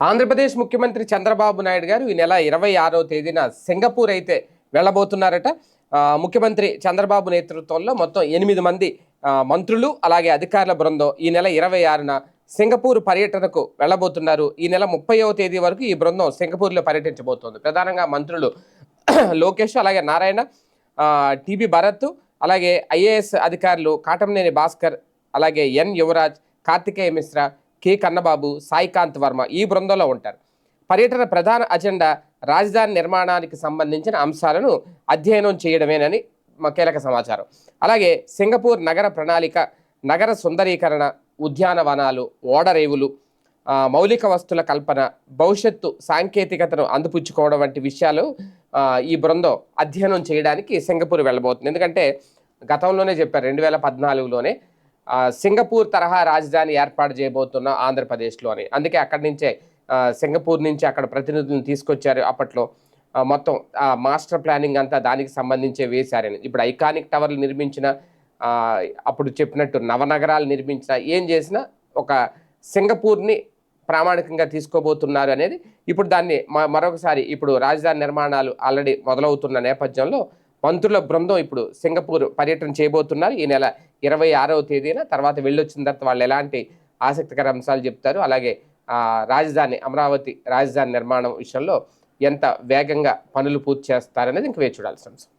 ఆంధ్రప్రదేశ్ ముఖ్యమంత్రి చంద్రబాబు నాయుడు గారు ఈ నెల ఇరవై ఆరో తేదీన సింగపూర్ అయితే వెళ్ళబోతున్నారట. ముఖ్యమంత్రి చంద్రబాబు నేతృత్వంలో మొత్తం ఎనిమిది మంది మంత్రులు అలాగే అధికారుల బృందం ఈ నెల ఇరవై ఆరున సింగపూర్ పర్యటనకు వెళ్ళబోతున్నారు. ఈ నెల ముప్పైవ తేదీ వరకు ఈ బృందం సింగపూర్లో పర్యటించబోతోంది. ప్రధానంగా మంత్రులు లోకేష్ అలాగే నారాయణ టీబీ టిబి భరత్ అలాగే ఐఏఎస్ అధికారులు కాటంనేని భాస్కర్ అలాగే ఎన్ యువరాజ్ కార్తికేయ మిశ్రా కె కన్నబాబు సాయికాంత్ వర్మ ఈ బృందంలో ఉంటారు. పర్యటన ప్రధాన అజెండా రాజధాని నిర్మాణానికి సంబంధించిన అంశాలను అధ్యయనం చేయడమేనని మా కీలక సమాచారం. అలాగే సింగపూర్ నగర ప్రణాళిక నగర సుందరీకరణ ఉద్యానవనాలు ఓడరేవులు మౌలిక వస్తుల కల్పన భవిష్యత్తు సాంకేతికతను అందిపుచ్చుకోవడం వంటి విషయాలు ఈ బృందం అధ్యయనం చేయడానికి సింగపూర్ వెళ్ళబోతుంది. ఎందుకంటే గతంలోనే చెప్పారు రెండు వేల పద్నాలుగులోనే సింగపూర్ తరహా రాజధాని ఏర్పాటు చేయబోతున్న ఆంధ్రప్రదేశ్లో అని. అందుకే అక్కడి నుంచే సింగపూర్ నుంచి అక్కడ ప్రతినిధులను తీసుకొచ్చారు. అప్పట్లో మొత్తం మాస్టర్ ప్లానింగ్ అంతా దానికి సంబంధించే వేశారని. ఇప్పుడు ఐకానిక్ టవర్లు నిర్మించిన అప్పుడు చెప్పినట్టు నవనగరాలు నిర్మించిన ఏం చేసినా ఒక సింగపూర్ని ప్రామాణికంగా తీసుకోబోతున్నారు అనేది ఇప్పుడు దాన్ని మరొకసారి ఇప్పుడు రాజధాని నిర్మాణాలు ఆల్రెడీ మొదలవుతున్న నేపథ్యంలో మంత్రుల బృందం ఇప్పుడు సింగపూర్ పర్యటన చేయబోతున్నారు. ఈ నెల ఇరవై ఆరవ తేదీన తర్వాత వెళ్ళొచ్చిన తర్వాత వాళ్ళు ఎలాంటి ఆసక్తికర అంశాలు చెప్తారు? అలాగే రాజధాని అమరావతి రాజధాని నిర్మాణం విషయంలో ఎంత వేగంగా పనులు పూర్తి చేస్తారనేది ఇంక వేచి చూడాల్సిన అంశం.